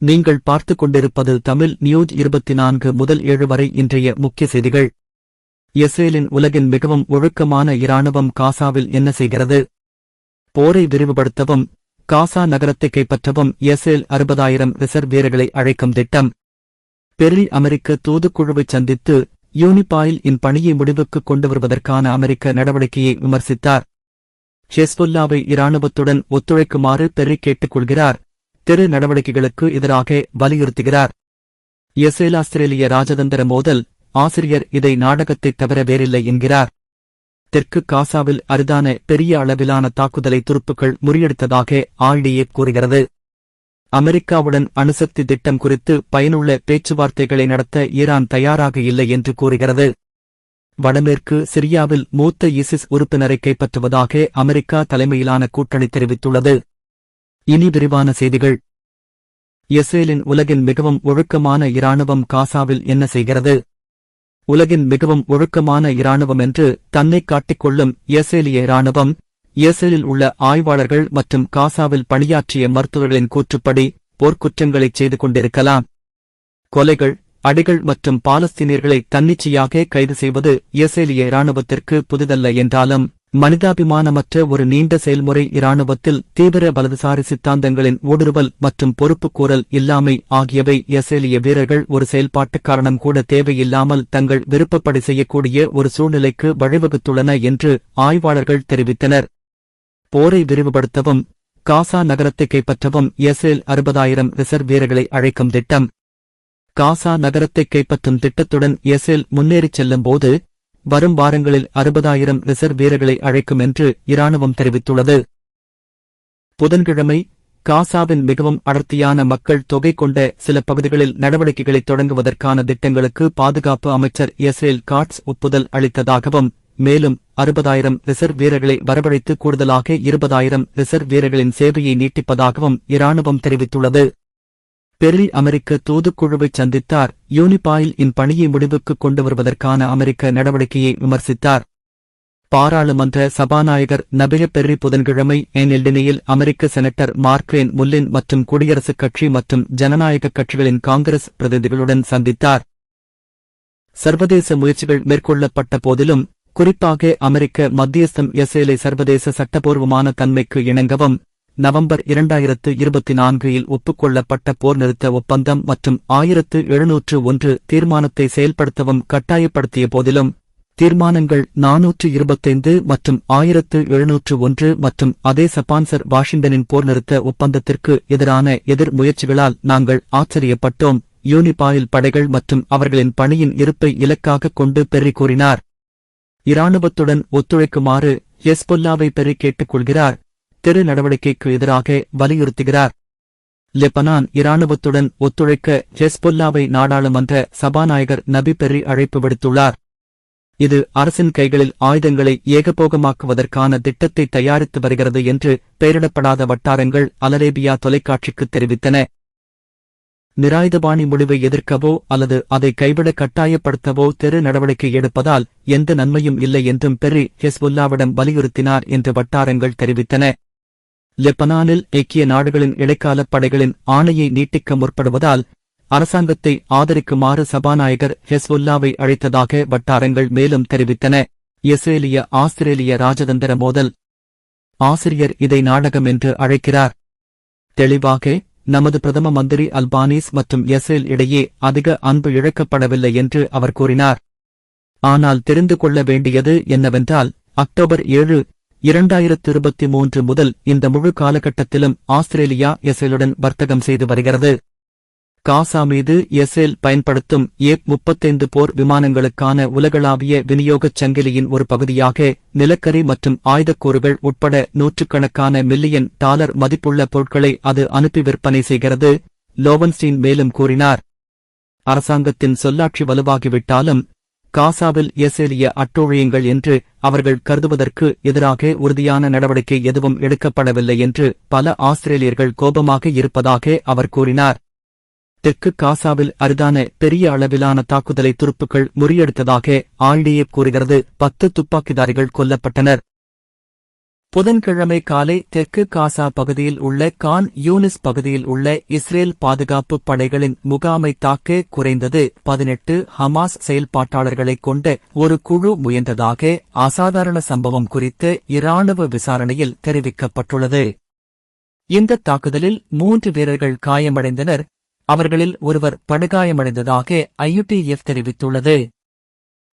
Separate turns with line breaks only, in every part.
நீங்கள் பார்த்துக் கொண்டிருப்பது தமிழ் நியூஸ் இருபத்தி நான்கு முதல் ஏழு வரை இன்றைய முக்கிய செய்திகள். இஸ்ரேலின் உலகின் மிகவும் ஒழுக்கமான இராணுவம் காசாவில் என்ன செய்கிறது? போரை விரிவுபடுத்தவும் காசா நகரத்தை கைப்பற்றவும் இஸ்ரேல் அறுபதாயிரம் ரிசர்வ் வீரர்களை அழைக்கும் திட்டம். பெர்ரி அமெரிக்க தூதுக்குழுவை சந்தித்து யூனிபாயில் இன் பணியை முடிவுக்கு கொண்டு வருவதற்கான அமெரிக்க நடவடிக்கையை விமர்சித்தார். ஹெஸ்புல்லாவை இராணுவத்துடன் ஒத்துழைக்குமாறு பெரி கேட்டுக் கொள்கிறார். தெரு நடவடிக்கைகளுக்கு எதிராக வலியுறுத்துகிறார். இஸ்ரேல் ஆஸ்திரேலிய ராஜதந்திர மோதல் ஆசிரியர் இதை நாடகத்தைத் தவிர வேறில்லை என்கிறார். தெற்கு காசாவில் அரிதான பெரிய அளவிலான தாக்குதலை துருப்புக்கள் முறியடித்ததாக ஆழ்டியே கூறுகிறது. அமெரிக்காவுடன் அணுசக்தி திட்டம் குறித்து பயனுள்ள பேச்சுவார்த்தைகளை நடத்த ஈரான் தயாராக இல்லை என்று கூறுகிறது. வடமேற்கு சிரியாவில் மூத்த இசிஸ் உறுப்பினரை கைப்பற்றுவதாக அமெரிக்கா தலைமையிலான கூட்டணி தெரிவித்துள்ளது. இனி விரிவான செய்திகள். இஸ்ரேலின் உலகின் மிகவும் ஒழுக்கமான இராணுவம் காசாவில் என்ன செய்கிறது? உலகின் மிகவும் ஒழுக்கமான இராணுவம் என்று தன்னை காட்டிக்கொள்ளும் இஸ்ரேலிய இராணுவம் இஸ்ரேலில் உள்ள ஆய்வாளர்கள் மற்றும் காசாவில் பணியாற்றிய மருத்துவர்களின் கூற்றுப்படி போர்க்குற்றங்களைச் செய்து கொண்டிருக்கலாம். கொலைகள் அடிகள் மற்றும் பாலஸ்தீனியர்களை தன்னிச்சையாக கைது செய்வது இஸ்ரேலிய இராணுவத்திற்கு புதிதல்ல என்றாலும் மனிதாபிமானமற்ற ஒரு நீண்ட செயல்முறை இராணுவத்தில் தீவிர வலதுசாரி சித்தாந்தங்களின் ஊடுருவல் மற்றும் பொறுப்புக்கூறல் இல்லாமை ஆகியவை எசேலிய வீரர்கள் ஒரு செயல்பாட்டு காரணம் கூட தேவையில்லாமல் தங்கள் விருப்பப்படி செய்யக்கூடிய ஒரு சூழ்நிலைக்கு வழிவகுத்துள்ளன என்று ஆய்வாளர்கள் தெரிவித்தனர். போரை விரிவுபடுத்தவும் காசா நகரத்தை கைப்பற்றவும் இஸ்ரேல் அறுபதாயிரம் ரிசர்வ் வீரர்களை அழைக்கும் திட்டம். காசா நகரத்தை கைப்பற்றும் திட்டத்துடன் இஸ்ரேல் முன்னேறிச் செல்லும்போது வரும் வாரங்களில் அறுபதாயிரம் ரிசர்வ் வீரர்களை அழைக்கும் என்று இராணுவம் தெரிவித்துள்ளது. புதன்கிழமை காசாவின் மிகவும் அடர்த்தியான மக்கள் தொகை கொண்ட சில பகுதிகளில் நடவடிக்கைகளை தொடங்குவதற்கான திட்டங்களுக்கு பாதுகாப்பு அமைச்சர் எஸ்ரேல் காட்ஸ் ஒப்புதல் அளித்ததாகவும் மேலும் அறுபதாயிரம் ரிசர்வ் வீரர்களை வரவழைத்து கூடுதலாக இருபதாயிரம் ரிசர்வ் வீரர்களின் சேவையை நீட்டிப்பதாகவும் இராணுவம் தெரிவித்துள்ளது. பெரி அமெரிக்க தூதுக்குழுவை சந்தித்தார். யூனிபாயில் இன் பணியை முடிவுக்கு கொண்டு வருவதற்கான அமெரிக்க நடவடிக்கையை விமர்சித்தார். பாராளுமன்ற சபாநாயகர் நபிய பெர்ரி புதன்கிழமை என்எல்டினியில் அமெரிக்க செனட்டர் மார்க்ரேன் முல்லின் மற்றும் குடியரசுக் கட்சி மற்றும் ஜனநாயக கட்சிகளின் காங்கிரஸ் பிரதிநிதிகளுடன் சந்தித்தார். சர்வதேச முயற்சிகள் மேற்கொள்ளப்பட்ட போதிலும் குறிப்பாக அமெரிக்க மத்தியஸ்தம் எஸ்ஏலை சர்வதேச சட்டபூர்வமான தன்மைக்கு இணங்கவும் நவம்பர் இரண்டாயிரத்து இருபத்தி நான்கில் ஒப்புக்கொள்ளப்பட்ட போர் நிறுத்த ஒப்பந்தம் மற்றும் ஆயிரத்து எழுநூற்று ஒன்று தீர்மானத்தை செயல்படுத்தவும் கட்டாயப்படுத்திய போதிலும் தீர்மானங்கள் நாநூற்று இருபத்தைந்து மற்றும் ஆயிரத்து எழுநூற்று ஒன்று மற்றும் அதே சப்பான்சர் வாஷிங்டனின் போர் நிறுத்த ஒப்பந்தத்திற்கு எதிரான எதிர் முயற்சிகளால் நாங்கள் ஆச்சரியப்பட்டோம். யூனிபாயில் படைகள் மற்றும் அவர்களின் பணியின் இருப்பை இலக்காக கொண்டு பெரி கூறினார். இராணுவத்துடன் ஒத்துழைக்குமாறு ஹெஸ்பொல்லாவை பெரி கேட்டுக்கொள்கிறார் தெரு நடவடிக்கைக்கு எதிராக வலியுறுத்துகிறார். லெபனான் இராணுவத்துடன் ஒத்துழைக்க ஹெஸ்பொல்லாவை நாடாளுமன்ற சபாநாயகர் நபி பெர்ரி அழைப்பு விடுத்துள்ளார். இது அரசின் கைகளில் ஆயுதங்களை ஏகபோகமாக்குவதற்கான திட்டத்தை தயாரித்து வருகிறது என்று பெயரிடப்படாத வட்டாரங்கள் அலரேபியா தொலைக்காட்சிக்கு தெரிவித்தன. நிராயுதபாணி முடிவை எதிர்க்கவோ அல்லது அதை கைவிட கட்டாயப்படுத்தவோ தெரு நடவடிக்கை எடுப்பதால் எந்த நன்மையும் இல்லை என்றும் பெர்ரி ஹெஸ்புல்லாவிடம் வலியுறுத்தினார் என்று வட்டாரங்கள் தெரிவித்தன. லெபனானில் ஐக்கிய நாடுகளின் இடைக்கால படைகளின் ஆணையை நீட்டிக்க முற்படுவதால் அரசாங்கத்தை ஆதரிக்குமாறு சபாநாயகர் ஹெஸ்வுல்லாவை அழைத்ததாக வட்டாரங்கள் மேலும் தெரிவித்தன. இஸ்ரேலிய ஆஸ்திரேலிய ராஜதந்திர மோதல். ஆசிரியர் இதை நாடகம் என்று அழைக்கிறார். தெளிவாக நமது பிரதம மந்திரி அல்பானீஸ் மற்றும் இஸ்ரேல் இடையே அதிக அன்பு இழக்கப்படவில்லை என்று அவர் கூறினார். ஆனால் தெரிந்து கொள்ள வேண்டியது என்னவென்றால் அக்டோபர் ஏழு இரண்டாயிரத்து இருபத்தி மூன்று முதல் இந்த முழு காலகட்டத்திலும் ஆஸ்திரேலியா எஸ்எலுடன் வர்த்தகம் செய்து வருகிறது. காசா மீது எஸ்எல் பயன்படுத்தும் ஏ முப்பத்தைந்து போர் விமானங்களுக்கான உலகளாவிய விநியோகச் சங்கிலியின் ஒரு பகுதியாக நிலக்கரி மற்றும் ஆயுதக்கூறுகள் உட்பட நூற்றுக்கணக்கான மில்லியன் டாலர் மதிப்புள்ள பொருட்களை அது அனுப்பி விற்பனை செய்கிறது லோவன்ஸ்டீன் மேலும் கூறினார். அரசாங்கத்தின் சொல்லாட்சி வலுவாகிவிட்டாலும் காசாவில் எசேலிய அட்டூழியங்கள் என்று அவர்கள் கருதுவதற்கு எதிராக உறுதியான நடவடிக்கை எதுவும் எடுக்கப்படவில்லை என்று பல ஆஸ்திரேலியர்கள் கோபமாக இருப்பதாக அவர் கூறினார். தெற்கு காசாவில் அரிதான பெரிய அளவிலான தாக்குதலை துருப்புக்கள் முறியெடுத்ததாக ஆழ்டியே கூறுகிறது. பத்து துப்பாக்கிதாரிகள் கொல்லப்பட்டனர். புதன்கிழமை காலை தெற்கு காசா பகுதியில் உள்ள கான் யூனிஸ் பகுதியில் உள்ள இஸ்ரேல் பாதுகாப்பு படைகளின் முகாமை தாக்க குறைந்தது பதினெட்டு ஹமாஸ் செயல்பாட்டாளர்களைக் கொண்ட ஒரு குழு முயன்றதாக அசாதாரண சம்பவம் குறித்து இராணுவ விசாரணையில் தெரிவிக்கப்பட்டுள்ளது. இந்த தாக்குதலில் மூன்று வீரர்கள் காயமடைந்தனர். அவர்களில் ஒருவர் படுகாயமடைந்ததாக ஐயுடிஎஃப் தெரிவித்துள்ளது.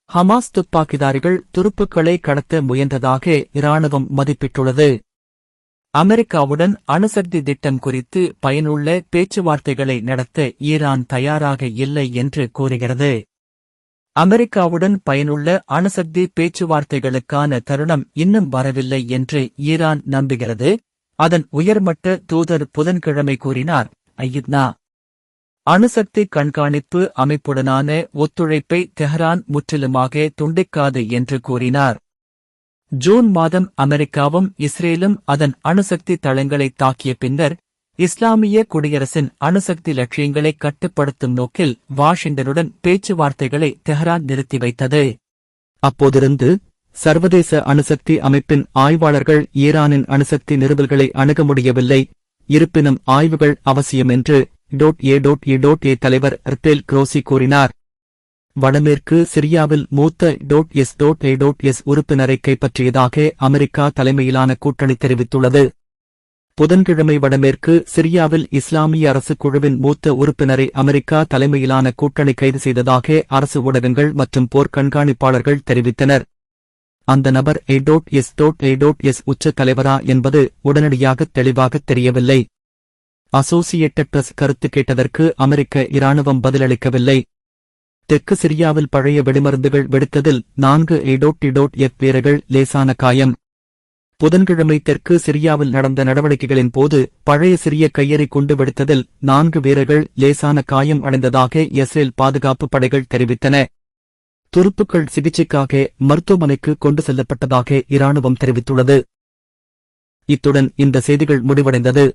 ஹமாஸ் துப்பாக்கிதாரிகள் துருப்புக்களை கடத்த முயன்றதாக இராணுவம் மதிப்பிட்டுள்ளது. அமெரிக்காவுடன் அணுசக்தி திட்டம் குறித்து பயனுள்ள பேச்சுவார்த்தைகளை நடத்த ஈரான் தயாராக இல்லை என்று கூறுகிறது. அமெரிக்காவுடன் பயனுள்ள அணுசக்தி பேச்சுவார்த்தைகளுக்கான தருணம் இன்னும் வரவில்லை என்று ஈரான் நம்புகிறது. அதன் உயர்மட்ட தூதர் புதன்கிழமை கூறினார் ஐயித்னா அணுசக்தி கண்காணிப்பு அமைப்புடனான ஒத்துழைப்பை தெஹ்ரான் முற்றிலுமாக துண்டிக்காது என்று கூறினார். ஜூன் மாதம் அமெரிக்காவும் இஸ்ரேலும் அதன் அணுசக்தி தளங்களை தாக்கிய பின்னர் இஸ்லாமிய குடியரசின் அணுசக்தி லட்சியங்களை கட்டுப்படுத்தும் நோக்கில் வாஷிங்டனுடன் பேச்சுவார்த்தைகளை தெஹ்ரான் நிறுத்தி வைத்தது. அப்போதிருந்து சர்வதேச அணுசக்தி அமைப்பின் ஆய்வாளர்கள் ஈரானின் அணுசக்தி நிறுவல்களை அணுக முடியவில்லை இருப்பினும் ஆய்வுகள் அவசியம் என்று dot A dot A dot A தலைவர் ரிட்டேல் குரோசி கூறினார் வடமேற்கு சிரியாவில் மூத்த dot S dot A dot S உறுப்பினரை கைப்பற்றியதாக அமெரிக்கா தலைமையிலான கூட்டணி தெரிவித்துள்ளது புதன்கிழமை வடமேற்கு சிரியாவில் இஸ்லாமிய அரசு குழுவின் மூத்த உறுப்பினரை அமெரிக்கா தலைமையிலான கூட்டணி கைது செய்ததாக அரசு ஊடகங்கள் மற்றும் போர் கண்காணிப்பாளர்கள் தெரிவித்தனர் அந்த நபர் A dot S dot A dot S உச்ச தலைவரா என்பது உடனடியாக தெளிவாக தெரியவில்லை அசோசியேட்டட் பிரஸ் கருத்து கேட்டதற்கு அமெரிக்க இராணுவம் பதிலளிக்கவில்லை. தெற்கு சிரியாவில் பழைய வெடிமருந்துகள் வெடித்ததில் நான்கு எடோட் இடோட் எஃப் வீரர்கள் லேசான காயம். புதன்கிழமை தெற்கு சிரியாவில் நடந்த நடவடிக்கைகளின் போது பழைய சிறிய கையெறி குண்டு வெடித்ததில் நான்கு வீரர்கள் லேசான காயம் அடைந்ததாக இஸ்ரேல் பாதுகாப்பு படைகள் தெரிவித்தன. துருப்புக்கள் சிகிச்சைக்காக மருத்துவமனைக்கு கொண்டு செல்லப்பட்டதாக இராணுவம் தெரிவித்துள்ளது. இத்துடன் இந்த செய்திகள் முடிவடைந்தது.